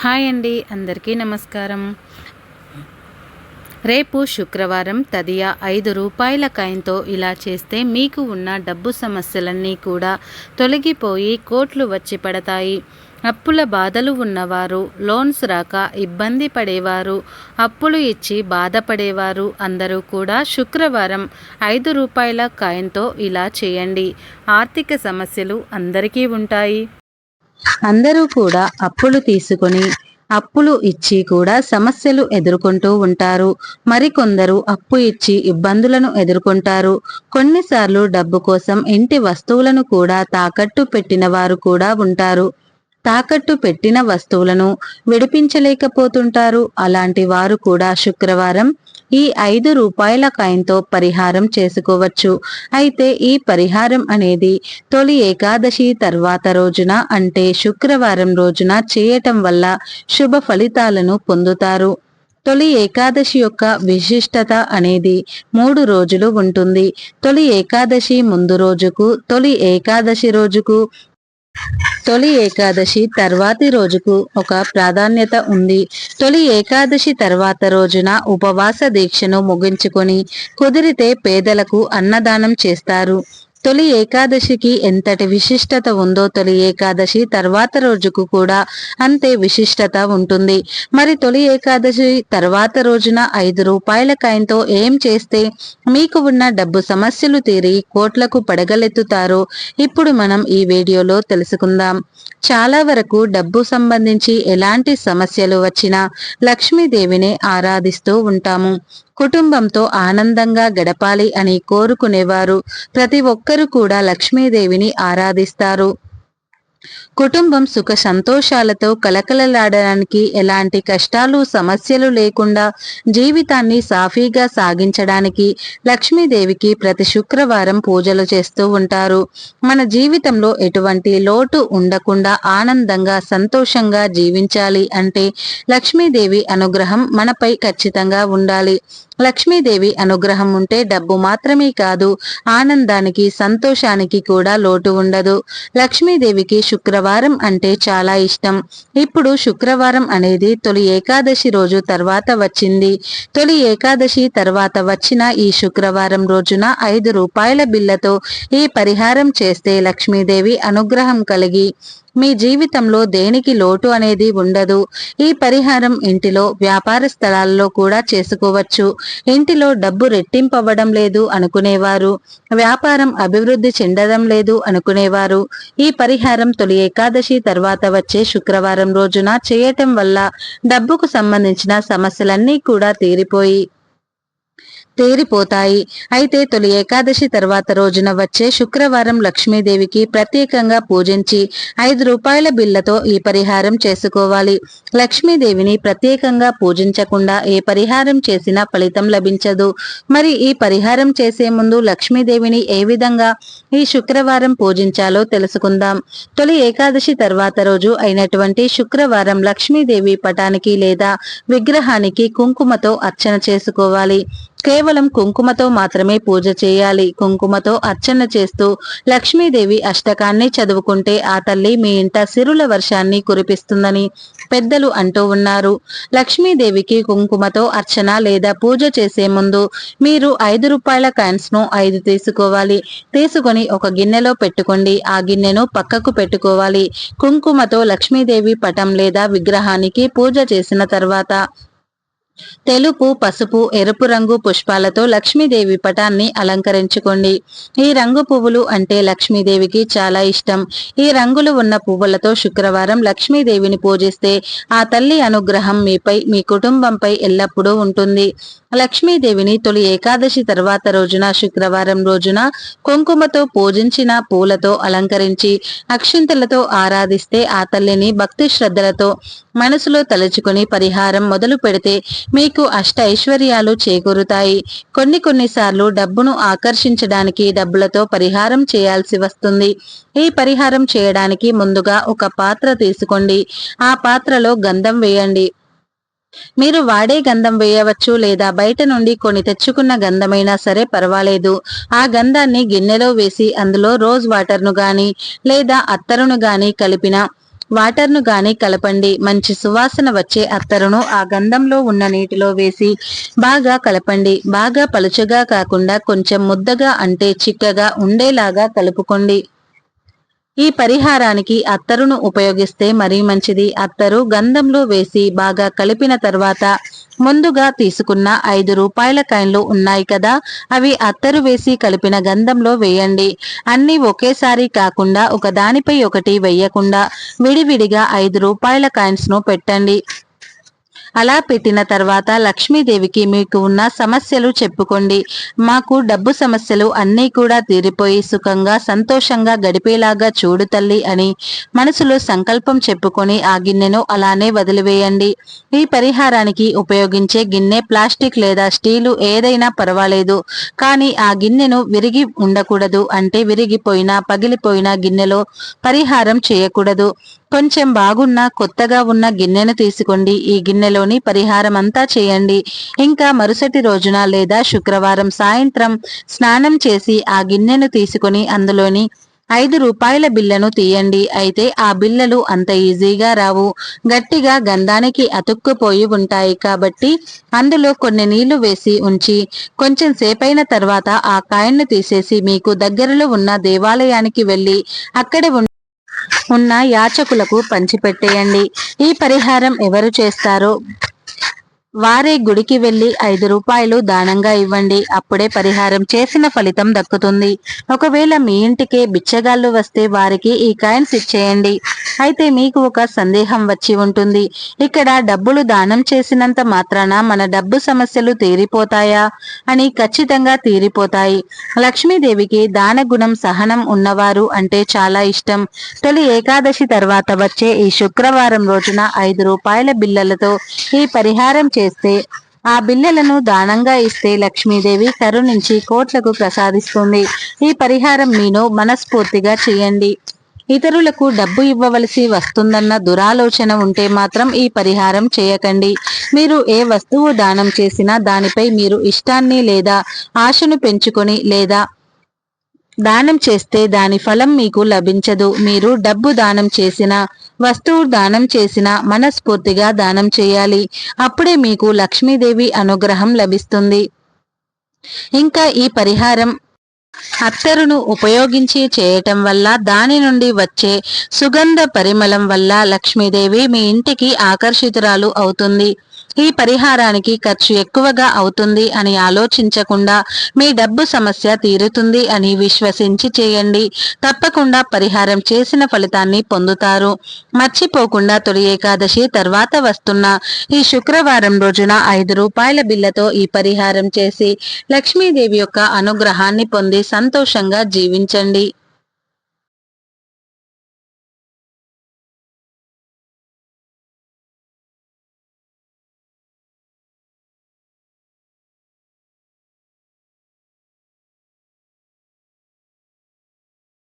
Hi అండి అందరికీ నమస్కారం. రేపు శుక్రవారం తదియా ఐదు రూపాయల కాయంతో ఇలా చేస్తే మీకు ఉన్న డబ్బు సమస్యలన్నీ కూడా తొలగిపోయి కోట్లు వచ్చి పడతాయి. అప్పుల బాధలు ఉన్నవారు లోన్స్ రాక ఇబ్బంది పడేవారు అప్పులు ఇచ్చి బాధపడేవారు అందరూ కూడా శుక్రవారం ఐదు రూపాయల కాయంతో ఇలా చేయండి. ఆర్థిక సమస్యలు అందరికీ ఉంటాయి. అందరూ కూడా అప్పులు తీసుకొని అప్పులు ఇచ్చి కూడా సమస్యలు ఎదుర్కొంటూ ఉంటారు. మరికొందరు అప్పు ఇచ్చి ఇబ్బందులను ఎదుర్కొంటారు. కొన్నిసార్లు డబ్బు కోసం ఇంటి వస్తువులను కూడా తాకట్టు పెట్టిన వారు కూడా ఉంటారు. తాకట్టు పెట్టిన వస్తువులను విడిపించలేకపోతుంటారు. అలాంటి వారు కూడా శుక్రవారం ఈ ఐదు రూపాయల కాయంతో పరిహారం చేసుకోవచ్చు. అయితే ఈ పరిహారం అనేది తొలి ఏకాదశి తర్వాత రోజున అంటే శుక్రవారం రోజున చేయటం వల్ల శుభ ఫలితాలను పొందుతారు. తొలి ఏకాదశి యొక్క విశిష్టత అనేది మూడు రోజులు ఉంటుంది. తొలి ఏకాదశి ముందు రోజుకు తొలి ఏకాదశి రోజుకు తొలి ఏకాదశి తర్వాతి రోజుకు ఒక ప్రాధాన్యత ఉంది. తొలి ఏకాదశి తర్వాత రోజున ఉపవాస దీక్షను ముగించుకొని కుదిరితే పేదలకు అన్నదానం చేస్తారు. తొలి ఏకాదశికి ఎంతటి విశిష్టత ఉందో తొలి ఏకాదశి తర్వాత రోజుకు కూడా అంతే విశిష్టత ఉంటుంది. మరి తొలి ఏకాదశి తర్వాత రోజున ఐదు రూపాయల కాయంతో ఏం చేస్తే మీకు ఉన్న డబ్బు సమస్యలు తీరి కోట్లకు పడగలెత్తుతారో ఇప్పుడు మనం ఈ వీడియోలో తెలుసుకుందాం. చాలా వరకు డబ్బు సంబంధించి ఎలాంటి సమస్యలు వచ్చినా లక్ష్మీదేవిని ఆరాధిస్తూ ఉంటాము. కుటుంబంతో ఆనందంగా గడపాలి అని కోరుకునేవారు. ప్రతి ఒక్కరూ కూడా లక్ష్మీదేవిని ఆరాధిస్తారు. కుటుంబం సుఖ సంతోషాలతో కలకలలాడడానికి ఎలాంటి కష్టాలు సమస్యలు లేకుండా జీవితాన్ని సాఫీగా సాగించడానికి లక్ష్మీదేవికి ప్రతి శుక్రవారం పూజలు చేస్తూ ఉంటారు. మన జీవితంలో ఎటువంటి లోటు ఉండకుండా ఆనందంగా సంతోషంగా జీవించాలి అంటే లక్ష్మీదేవి అనుగ్రహం మనపై ఖచ్చితంగా ఉండాలి. లక్ష్మీదేవి అనుగ్రహం ఉంటే డబ్బు మాత్రమే కాదు ఆనందానికి సంతోషానికి కూడా లోటు ఉండదు. లక్ష్మీదేవికి శుక్రవారం అంటే చాలా ఇష్టం. ఇప్పుడు శుక్రవారం అనేది తొలి ఏకాదశి రోజు తర్వాత వచ్చింది. తొలి ఏకాదశి తర్వాత వచ్చిన ఈ శుక్రవారం రోజున ఐదు రూపాయల బిల్లతో ఈ పరిహారం చేస్తే లక్ష్మీదేవి అనుగ్రహం కలిగి మీ జీవితంలో దేనికి లోటు అనేది ఉండదు. ఈ పరిహారం ఇంటిలో వ్యాపార స్థలాల్లో కూడా చేసుకోవచ్చు. ఇంటిలో డబ్బు రెట్టింపవ్వడం లేదు అనుకునేవారు. వ్యాపారం అభివృద్ధి చెందడం లేదు అనుకునేవారు. ఈ పరిహారం తొలి ఏకాదశి తర్వాత వచ్చే శుక్రవారం రోజున చేయటం వల్ల డబ్బుకు సంబంధించిన సమస్యలన్నీ కూడా తీరిపోయి తేరిపోతాయి. అయితే తొలి ఏకాదశి తర్వాత రోజున వచ్చే శుక్రవారం లక్ష్మీదేవికి ప్రత్యేకంగా పూజించి ఐదు రూపాయల బిల్లతో ఈ పరిహారం చేసుకోవాలి. లక్ష్మీదేవిని ప్రత్యేకంగా పూజించకుండా ఏ పరిహారం చేసినా ఫలితం లభించదు. మరి ఈ పరిహారం చేసే ముందు లక్ష్మీదేవిని ఏ విధంగా ఈ శుక్రవారం పూజించాలో తెలుసుకుందాం. తొలి ఏకాదశి తర్వాత రోజు అయినటువంటి శుక్రవారం లక్ష్మీదేవి పటానికి లేదా విగ్రహానికి కుంకుమతో అర్చన చేసుకోవాలి. కేవలం కుంకుమతో మాత్రమే పూజ చేయాలి. కుంకుమతో అర్చన చేస్తూ లక్ష్మీదేవి అష్టకాన్ని చదువుకుంటే ఆ తల్లి మీ ఇంట సిరుల వర్షాన్ని కురిపిస్తుందని పెద్దలు అంటూ ఉన్నారు. లక్ష్మీదేవికి కుంకుమతో అర్చన లేదా పూజ చేసే ముందు మీరు ఐదు రూపాయల కాయిన్స్ను ఐదు తీసుకోవాలి. తీసుకొని ఒక గిన్నెలో పెట్టుకోండి. ఆ గిన్నెను పక్కకు పెట్టుకోవాలి. కుంకుమతో లక్ష్మీదేవి పటం లేదా విగ్రహానికి పూజ చేసిన తర్వాత తెలుపు పసుపు ఎరుపు రంగు పుష్పాలతో లక్ష్మీదేవి పటాన్ని అలంకరించుకోండి. ఈ రంగు పువ్వులు అంటే లక్ష్మీదేవికి చాలా ఇష్టం. ఈ రంగులు ఉన్న పువ్వులతో శుక్రవారం లక్ష్మీదేవిని పూజిస్తే ఆ తల్లి అనుగ్రహం మీపై మీ కుటుంబంపై ఎల్లప్పుడూ ఉంటుంది. లక్ష్మీదేవిని తొలి ఏకాదశి తర్వాత రోజున శుక్రవారం రోజున కుంకుమతో పూజించిన పూలతో అలంకరించి అక్షింతలతో ఆరాధిస్తే ఆ తల్లిని భక్తి శ్రద్ధలతో మనసులో తలుచుకుని పరిహారం మొదలు పెడితే మీకు అష్ట ఐశ్వర్యాలు చేకూరుతాయి. కొన్ని కొన్నిసార్లు డబ్బును ఆకర్షించడానికి డబ్బులతో పరిహారం చేయాల్సి వస్తుంది. ఈ పరిహారం చేయడానికి ముందుగా ఒక పాత్ర తీసుకోండి. ఆ పాత్రలో గంధం వేయండి. మీరు వాడే గంధం వేయవచ్చు లేదా బయట నుండి కొని తెచ్చుకున్న గంధమైనా సరే పర్వాలేదు. ఆ గంధాన్ని గిన్నెలో వేసి అందులో రోజ్ వాటర్ను గాని లేదా అత్తరును గాని కలిపిన వాటర్ను గాని కలపండి. మంచి సువాసన వచ్చే అత్తరును ఆ గంధంలో ఉన్న నీటిలో వేసి బాగా కలపండి. బాగా పలుచగా కాకుండా కొంచెం ముద్దగా అంటే చిక్కగా ఉండేలాగా కలుపుకోండి. ఈ పరిహారానికి అత్తరును ఉపయోగిస్తే మరీ మంచిది. అత్తరు గంధంలో వేసి బాగా కలిపిన తర్వాత ముందుగా తీసుకున్న ఐదు రూపాయల కాయిన్లు ఉన్నాయి కదా అవి అత్తరు వేసి కలిపిన గంధంలో వేయండి. అన్ని ఒకేసారి కాకుండా ఒకదానిపై ఒకటి వేయకుండా విడివిడిగా ఐదు రూపాయల కాయిన్స్ను పెట్టండి. అలా పెట్టిన తర్వాత లక్ష్మీదేవికి మీకు ఉన్న సమస్యలు చెప్పుకోండి. మాకు డబ్బు సమస్యలు అన్నీ కూడా తీరిపోయి సుఖంగా సంతోషంగా గడిపేలాగా చూడు తల్లి అని మనసులో సంకల్పం చెప్పుకొని ఆ గిన్నెను అలానే వదిలివేయండి. ఈ పరిహారానికి ఉపయోగించే గిన్నె ప్లాస్టిక్ లేదా స్టీలు ఏదైనా పర్వాలేదు. కానీ ఆ గిన్నెను విరిగి ఉండకూడదు అంటే విరిగిపోయిన పగిలిపోయిన గిన్నెలో పరిహారం చేయకూడదు. కొంచెం బాగున్న కొత్తగా ఉన్న గిన్నెను తీసుకోండి. ఈ గిన్నెలోని పరిహారం అంతా చేయండి. ఇంకా మరుసటి రోజున లేదా శుక్రవారం సాయంత్రం స్నానం చేసి ఆ గిన్నెను తీసుకుని అందులోని ఐదు రూపాయల బిల్లను తీయండి. అయితే ఆ బిల్లలు అంత ఈజీగా రావు. గట్టిగా గంధానికి అతుక్కుపోయి ఉంటాయి. కాబట్టి అందులో కొన్ని నీళ్ళు వేసి ఉంచి కొంచెం సేపైన తర్వాత ఆ కాయన్ను తీసేసి మీకు దగ్గరలో ఉన్న దేవాలయానికి వెళ్ళి అక్కడ ఉన్న యాచకులకు పంచిపెట్టేయండి. ఈ పరిహారం ఎవరు చేస్తారో వారే గుడికి వెళ్ళి ఐదు రూపాయలు దానంగా ఇవ్వండి. అప్పుడే పరిహారం చేసిన ఫలితం దక్కుతుంది. ఒకవేళ మీ ఇంటికే బిచ్చగాళ్ళు వస్తే వారికి ఈ కాయిన్స్ ఇచ్చేయండి. అయితే మీకు ఒక సందేహం వచ్చి ఉంటుంది. ఇక్కడ డబ్బులు దానం చేసినంత మాత్రాన మన డబ్బు సమస్యలు తీరిపోతాయా? అని ఖచ్చితంగా తీరిపోతాయి. లక్ష్మీదేవికి దాన గుణం సహనం ఉన్నవారు అంటే చాలా ఇష్టం. తొలి ఏకాదశి తర్వాత వచ్చే ఈ శుక్రవారం రోజున ఐదు రూపాయల బిల్లలతో ఈ పరిహారం చే చేస్తే ఆ బిల్లలను దానంగా ఇస్తే లక్ష్మీదేవి కరుణించి కోట్లకు ప్రసాదిస్తుంది. ఈ పరిహారం మీను మనస్ఫూర్తిగా చేయండి. ఇతరులకు డబ్బు ఇవ్వవలసి వస్తుందన్న దురాలోచన ఉంటే మాత్రం ఈ పరిహారం చేయకండి. మీరు ఏ వస్తువు దానం చేసినా దానిపై మీరు ఇష్టాన్ని లేదా ఆశను పెంచుకొని లేదా దానం చేస్తే దాని ఫలం మీకు లభించదు. మీరు డబ్బు దానం చేసిన వస్తువు దానం చేసిన మనస్ఫూర్తిగా దానం చేయాలి. అప్పుడే మీకు లక్ష్మీదేవి అనుగ్రహం లభిస్తుంది. ఇంకా ఈ పరిహారం అత్తరును ఉపయోగించి చేయటం వల్ల దాని నుండి వచ్చే సుగంధ పరిమళం వల్ల లక్ష్మీదేవి మీ ఇంటికి ఆకర్షితురాలు అవుతుంది. ఈ పరిహారానికి ఖర్చు ఎక్కువగా అవుతుంది అని ఆలోచించకుండా మీ డబ్బు సమస్య తీరుతుంది అని విశ్వసించి చేయండి. తప్పకుండా పరిహారం చేసిన ఫలితాన్ని పొందుతారు. మర్చిపోకుండా తొలి ఏకాదశి తర్వాత వస్తున్న ఈ శుక్రవారం రోజున ఐదు రూపాయల బిల్లతో ఈ పరిహారం చేసి లక్ష్మీదేవి యొక్క అనుగ్రహాన్ని పొంది సంతోషంగా జీవించండి.